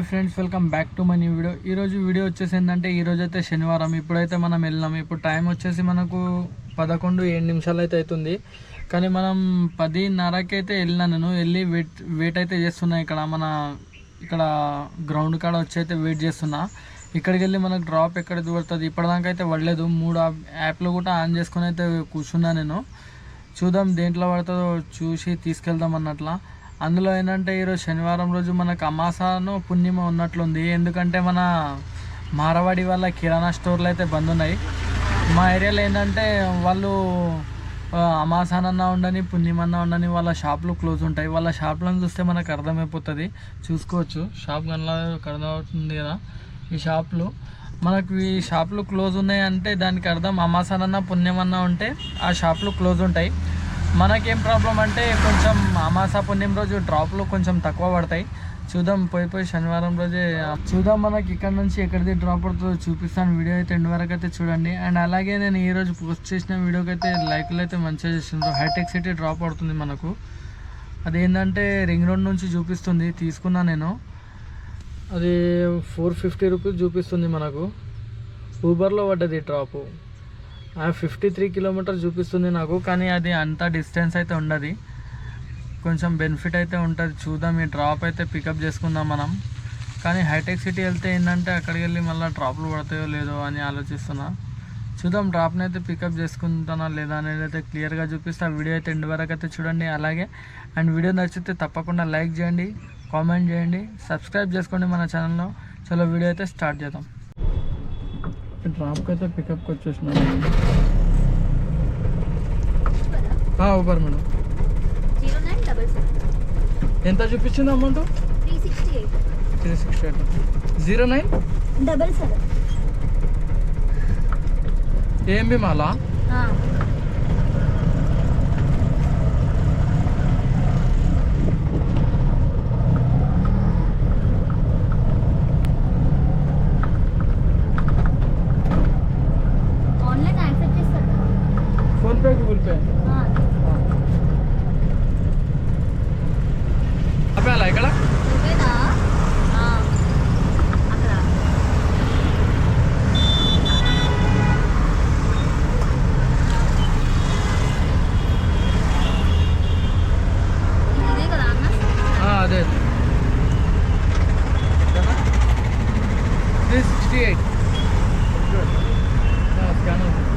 Hi friends welcome back to my new video. ఈరోజు video వచ్చేసి ఏంటంటే ఈరోజు అయితే శనివారం. ఇప్పుడైతే మనం వెళ్ళినాం. ఇప్పుడు టైం వచ్చేసి మనకు పదకొండు ఏడు నిమిషాలు అయితే అవుతుంది. కానీ మనం పదిన్నరకి అయితే వెళ్ళినా నేను. వెళ్ళి వెయిట్ వెయిట్ అయితే చేస్తున్నా ఇక్కడ. మన ఇక్కడ గ్రౌండ్ కాడ వచ్చి అయితే వెయిట్ చేస్తున్నా. ఇక్కడికి వెళ్ళి మనకు డ్రాప్ ఎక్కడ దొరుకుతుంది? ఇప్పటిదాకా అయితే పడలేదు. మూడు యాప్- యాప్లు కూడా ఆన్ చేసుకుని అయితే కూర్చున్నా నేను. చూద్దాం దేంట్లో పడుతుందో చూసి తీసుకెళ్దాం అన్నట్లా. అందులో ఏంటంటే ఈరోజు శనివారం రోజు మనకు అమాసాను పుణ్యమ ఉన్నట్లుంది. ఎందుకంటే మన మారవాడి వాళ్ళ కిరాణా స్టోర్లు అయితే బంద్ ఉన్నాయి. మా ఏరియాలో ఏంటంటే వాళ్ళు అమాసానన్నా ఉండని పుణ్యమన్నా ఉండని వాళ్ళ షాపులు క్లోజ్ ఉంటాయి. వాళ్ళ షాపులను చూస్తే మనకు అర్థమైపోతుంది. చూసుకోవచ్చు. షాప్ కన్నా అర్థమవుతుంది కదా ఈ షాపులు. మనకు ఈ షాపులు క్లోజ్ ఉన్నాయి అంటే దానికి అర్థం అమాసానన్నా పుణ్యమన్నా ఉంటే ఆ షాపులు క్లోజ్ ఉంటాయి. మనకేం ప్రాబ్లం అంటే కొంచెం అమాస పుణ్యం రోజు డ్రాప్లు కొంచెం తక్కువ పడతాయి. చూద్దాం పోయి పోయి శనివారం రోజే చూద్దాం మనకి ఇక్కడ నుంచి ఎక్కడిది డ్రాప్ పడుతుందో చూపిస్తాను. వీడియో అయితే ఎండ్ వరకు అయితే చూడండి. అండ్ అలాగే నేను ఈ రోజు పోస్ట్ చేసిన వీడియోకి అయితే లైక్లు అయితే మంచిగా చేసిండ్రు హైటెక్ సిటీ డ్రాప్ పడుతుంది మనకు. అదేంటంటే రింగ్ రోడ్ నుంచి చూపిస్తుంది. తీసుకున్నా నేను. అది ఫోర్ ఫిఫ్టీ రూపీస్ చూపిస్తుంది మనకు. ఊబర్లో పడ్డది డ్రాపు ఫిఫ్టీ త్రీ కిలోమీటర్ చూపిస్తుంది నాకు కానీ అది అంత డిస్టెన్స్ అయితే ఉండదు. కొంచెం బెనిఫిట్ అయితే ఉంటుంది. చూద్దాం ఈ డ్రాప్ అయితే పికప్ చేసుకుందాం మనం. కానీ హైటెక్ సిటీ వెళ్తే ఏంటంటే అక్కడికి వెళ్ళి మళ్ళీ డ్రాప్లు పడతాయో లేదో అని ఆలోచిస్తున్నా. చూద్దాం డ్రాప్ని అయితే పికప్ చేసుకుంటానా లేదా అనేది అయితే క్లియర్గా చూపిస్తా. వీడియో అయితే ఎండ్ వరకు అయితే చూడండి. అలాగే అండ్ వీడియో నచ్చితే తప్పకుండా లైక్ చేయండి కామెంట్ చేయండి సబ్స్క్రైబ్ చేసుకోండి మన ఛానల్లో చలో వీడియో అయితే స్టార్ట్ చేద్దాం. డ్రాప్కి అయితే పికప్కి వచ్చేసినాను ఊబర్ మేడం ఎంత చూపించింది amount three sixty eight zero nine double seven AMB మాలా ఫోన్పే గూగుల్ పే అలా ఇక్కడ నువ్వేనా అక్కడ ఇది ఇదే కదా అన్న ఆ, అదే త్రీ సిక్స్టీ ఎయిట్ స్కాన్ అవుతుంది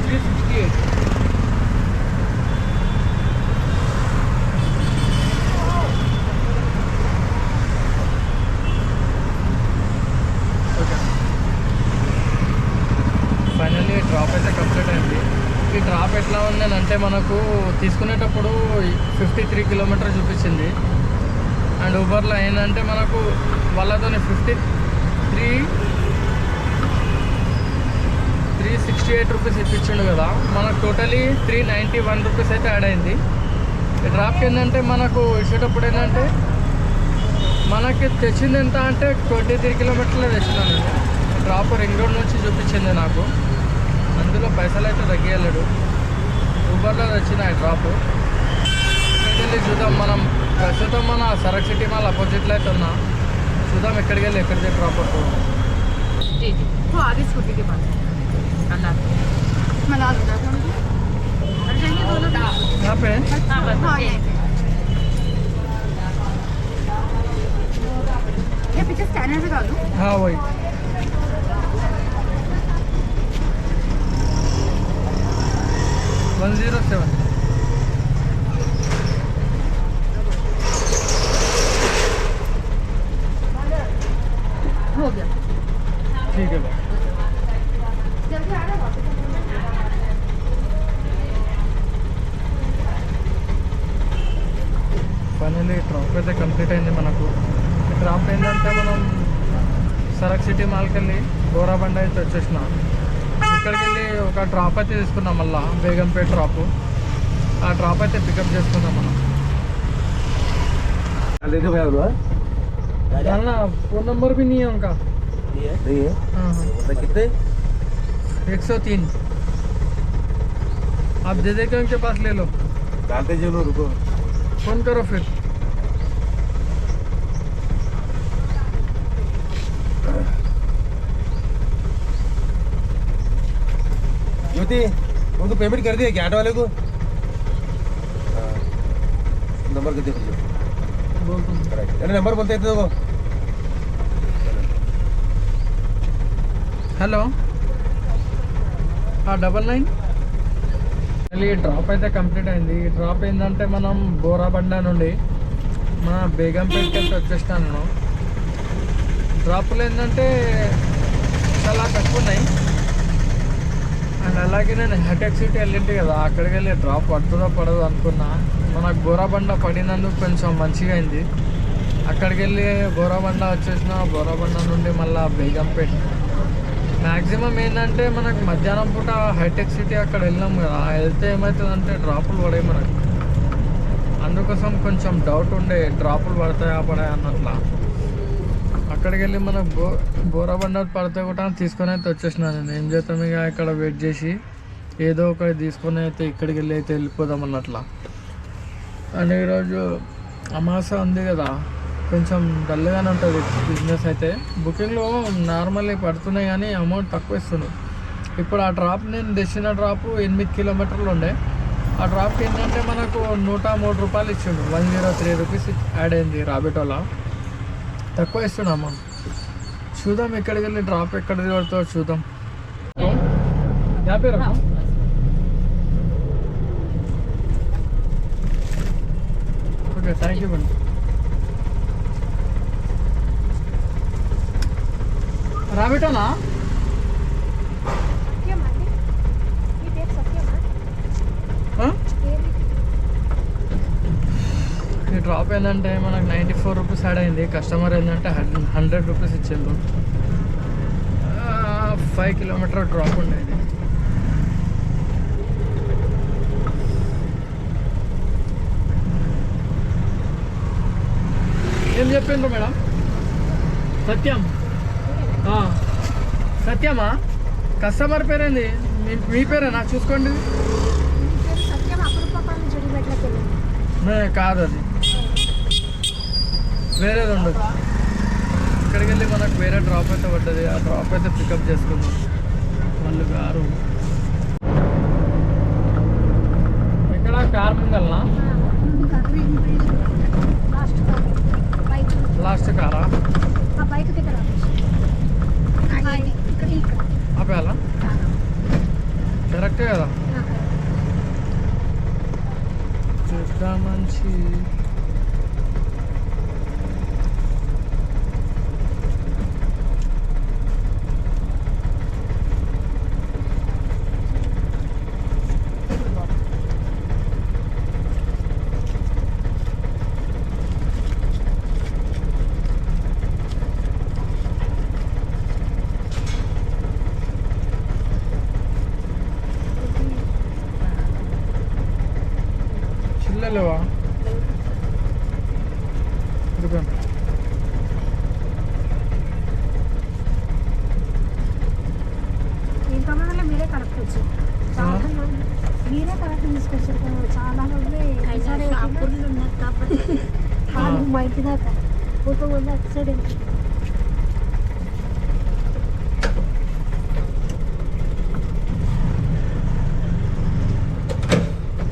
three sixty eight okay finally drop అయితే కంప్లీట్ అయింది ఈ డ్రాప్ ఎట్లా ఉంది అంటే మనకు తీసుకునేటప్పుడు ఫిఫ్టీ త్రీ కిలోమీటర్ చూపించింది. అండ్ ఊబర్లో ఏంటంటే మనకు వాళ్ళతో fifty three three sixty eight rupees ఇప్పించిండు కదా. మనకు totally three ninety one rupees అయితే యాడ్ అయింది. డ్రాప్ డ్రాప్కి ఏంటంటే మనకు ఇచ్చేటప్పుడు ఏంటంటే మనకి తెచ్చింది ఎంత అంటే ట్వంటీ త్రీ కిలోమీటర్లో తెచ్చినాను. డ్రాప్ రింగ్ రోడ్ నుంచి చూపించింది నాకు. అందులో పైసలు అయితే తగ్గియలేడు. ఊబర్లో తెచ్చిన ఈ డ్రాప్ ఇక్కడికి వెళ్ళి చూద్దాం మనం ప్రస్తుతం మన సరక్ సిటీ మాల్ అపోజిట్లో అయితే ఉన్నా చూద్దాం ఎక్కడికి వెళ్ళి ఎక్కడికి డ్రాప్ అవుతుంది जी जी वो आगे स्कूटी के पास अल्लाह मना दूंगा और जाएंगे दोनों यहाँ पे हाँ बस हाँ ये ये पीछे स्कैनर से डाल दूँ हाँ वही वन जीरो सेवन हो गया ठीक है भाई जल्दी आ रहा है वापस ఫైనల్లీ డ్రాప్ అయితే కంప్లీట్ అయింది మనకు ఈ డ్రాప్ ఏంటంటే మనం సరక్ సిటీ మాల్కి వెళ్ళి గోరాబండ అయితే వచ్చేసినాం ఇక్కడికి వెళ్ళి ఒక డ్రాప్ అయితే తీసుకున్నాం మళ్ళా బేగంపేట డ్రాప్ ఆ డ్రాప్ అయితే పికప్ చేసుకున్నాం మనం देखे भैया उधर डालना फोन नंबर भी नहीं है उनका नहीं है हाँ हाँ मतलब कितने एक सौ तीन आप दे दे के उनके पास ले लो डालते चलो रुको फोन करो फिर ज्योति उनको पेमेंट कर दिया क्या ऑटो वाले को हाँ। नंबर कर दिया बोल तुम अरे नंबर बोलते थे देखो హలో డబల్ నైన్ మళ్ళీ ఈ డ్రాప్ అయితే కంప్లీట్ అయింది ఈ డ్రాప్ ఏంటంటే మనం బోరాబండ నుండి మన బేగంపేటకి వెళ్తే వచ్చేస్తాను నేను డ్రాపులు ఏంటంటే చాలా తక్కువ ఉన్నాయి అండ్ అలాగే నేను హెటెక్ సిటీ వెళ్ళింటి కదా అక్కడికి వెళ్ళి డ్రాప్ పడుతుందో పడదు అనుకున్నా. మనకు గోరాబండ పడినందుకు కొంచెం మంచిగా అయింది. అక్కడికి వెళ్ళి బోరాబండ వచ్చేసిన బోరాబండ నుండి మళ్ళీ బేగంపేట. మ్యాక్సిమం ఏంటంటే మనకు మధ్యాహ్నం పూట హైటెక్ సిటీ అక్కడ వెళ్ళాం కదా వెళ్తే ఏమవుతుందంటే డ్రాపులు పడాయి మనకు. అందుకోసం కొంచెం డౌట్ ఉండే డ్రాపులు పడతాయా పడాయి అన్నట్లా. అక్కడికి వెళ్ళి మనకు బో బోరాబండ పడితే కూడా తీసుకొని అయితే వచ్చేసిన నేను. ఏం చేస్తాం ఇక ఇక్కడ వెయిట్ చేసి ఏదో ఒకటి తీసుకొని అయితే ఇక్కడికి వెళ్ళి అయితే వెళ్ళిపోదాం అన్నట్లా. అండ్ ఈరోజు అమాస ఉంది కదా కొంచెం డల్గానే ఉంటుంది బిజినెస్ అయితే. బుకింగ్లో నార్మల్లీ పడుతున్నాయి కానీ అమౌంట్ తక్కువ ఇస్తున్నాయి ఇప్పుడు ఆ డ్రాప్ నేను తెచ్చిన డ్రాప్ ఎనిమిది కిలోమీటర్లు ఉండే. ఆ డ్రాప్ ఏంటంటే మనకు నూట మూడు రూపాయలు ఇచ్చిండు one zero three rupees add అయింది రాబిటోలా. తక్కువ ఇస్తుండు అమౌంట్ చూద్దాం ఎక్కడికి వెళ్ళి డ్రాప్ ఎక్కడ పడుతుందో చూద్దాం. యా పేరు ఓకే థ్యాంక్ యూ మేడం రాబిటోనా ఆ? ఈ డ్రాప్ ఏంటంటే మనకు నైంటీ ఫోర్ రూపీస్ యాడ్ అయింది. కస్టమర్ ఏంటంటే హండ్రెడ్ రూపీస్ ఇచ్చిండు ఫైవ్ కిలోమీటర్ డ్రాప్ ఉండేది. ఏం చెప్పిండ్రు మేడం? సత్యం. సత్యమా? కస్టమర్ పేరేంది? మీ- మీ పేరేనా? చూసుకోండి. కాదు అది వేరేది ఉండదు. ఇక్కడికి వెళ్ళి మనకు వేరే డ్రాప్ అయితే పడ్డది. ఆ డ్రాప్ అయితే పికప్ చేసుకుందాం. మళ్ళీ కారు ఇక్కడ కార్ ముంగల్నా లాస్ట్ కారా ఆపేయాలా? కరెక్టే కదా? చెడ్డ మంచి. చిల్లలేవా ఇదిగో ఏం కావాలో మీరే కరెక్ట్ వచ్చి చాలా రోజులు మీరే కరెక్ట్ తీసుకొచ్చారు కదా, చాలా రోజులు ఈసారి షాపులు ఉన్నారు కాబట్టి వాళ్ళు మా ఇంటి దాకా ఊట ముందు అటు సైడ్ వెళ్తుంది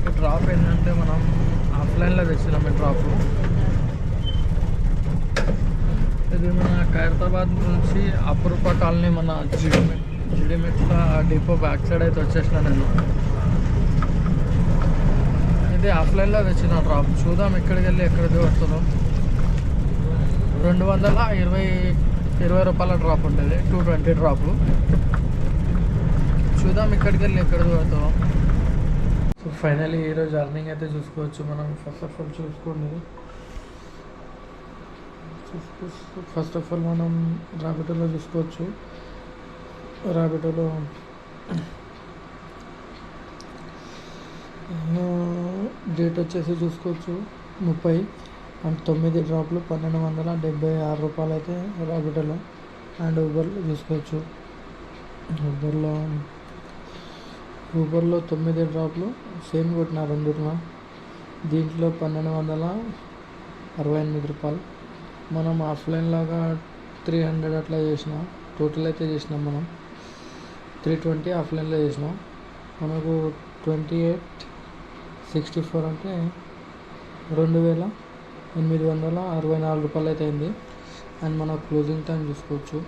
ఈ డ్రాప్ ఏంటంటే మనం ఆఫ్లైన్లో తెచ్చినాం ఈ డ్రాప్. ఇది మన ఖైరతాబాద్ నుంచి అపురూప కాలనీ మన జిడిమెట్ జిడిమెట్ల డిపో బ్యాక్ సైడ్ అయితే వచ్చేసిన నేను. ఇది ఆఫ్లైన్లో తెచ్చిన డ్రాప్. చూద్దాం ఎక్కడికి వెళ్ళి ఎక్కడికి వస్తుందో. రెండు వందల ఇరవై ఇరవై రూపాయల డ్రాప్ ఉంటుంది టూ ట్వంటీ డ్రాప్. చూద్దాం ఇక్కడికి వెళ్ళి ఎక్కడికి పడుతుందో సో ఫైనలీ ఈరోజు అర్నింగ్ అయితే చూసుకోవచ్చు. మనం ఫస్ట్ ఆఫ్ ఆల్ చూసుకోండి. ఫస్ట్ ఆఫ్ ఆల్ మనం రాబిటోలో చూసుకోవచ్చు. రాబిటోలో డేట్ వచ్చేసి చూసుకోవచ్చు. ముప్పై అండ్ తొమ్మిది డ్రాప్లు పన్నెండు వందల డెబ్బై ఆరు రూపాయలు అయితే రాబిటోలో అండ్ ఊబర్లో చూసుకోవచ్చు. ఊబర్లో ఊబర్లో తొమ్మిది డ్రాప్లు సేమ్ కొట్టిన రెండున దీంట్లో పన్నెండు వందల అరవై ఎనిమిది రూపాయలు. మనం ఆఫ్లైన్ లాగా త్రీ హండ్రెడ్ అట్లా చేసినాం టోటల్ అయితే చేసినాం మనం. త్రీ ట్వంటీ ఆఫ్లైన్లో చేసినాం. మనకు ట్వంటీ ఎయిట్ సిక్స్టీ ఫోర్ అంటే రెండు వేల ఎనిమిది వందల అరవై నాలుగు రూపాయలు అయితే అయింది. అండ్ మన క్లోజింగ్ టైం చూసుకోవచ్చు.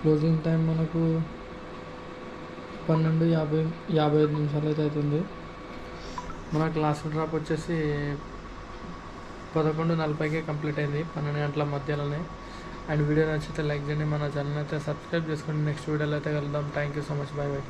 క్లోజింగ్ టైం మనకు పన్నెండు యాభై యాభై ఐదు నిమిషాలు అయితే అవుతుంది. మన క్లాస్ డ్రాప్ వచ్చేసి పదకొండు నలభైకే కంప్లీట్ అయింది పన్నెండు గంటల మధ్యలోనే. అండ్ వీడియో నచ్చితే లైక్ చేయండి మన ఛానల్ అయితే సబ్స్క్రైబ్ చేసుకోండి. నెక్స్ట్ వీడియోలో అయితే కలుద్దాం. Thank you so much bye bye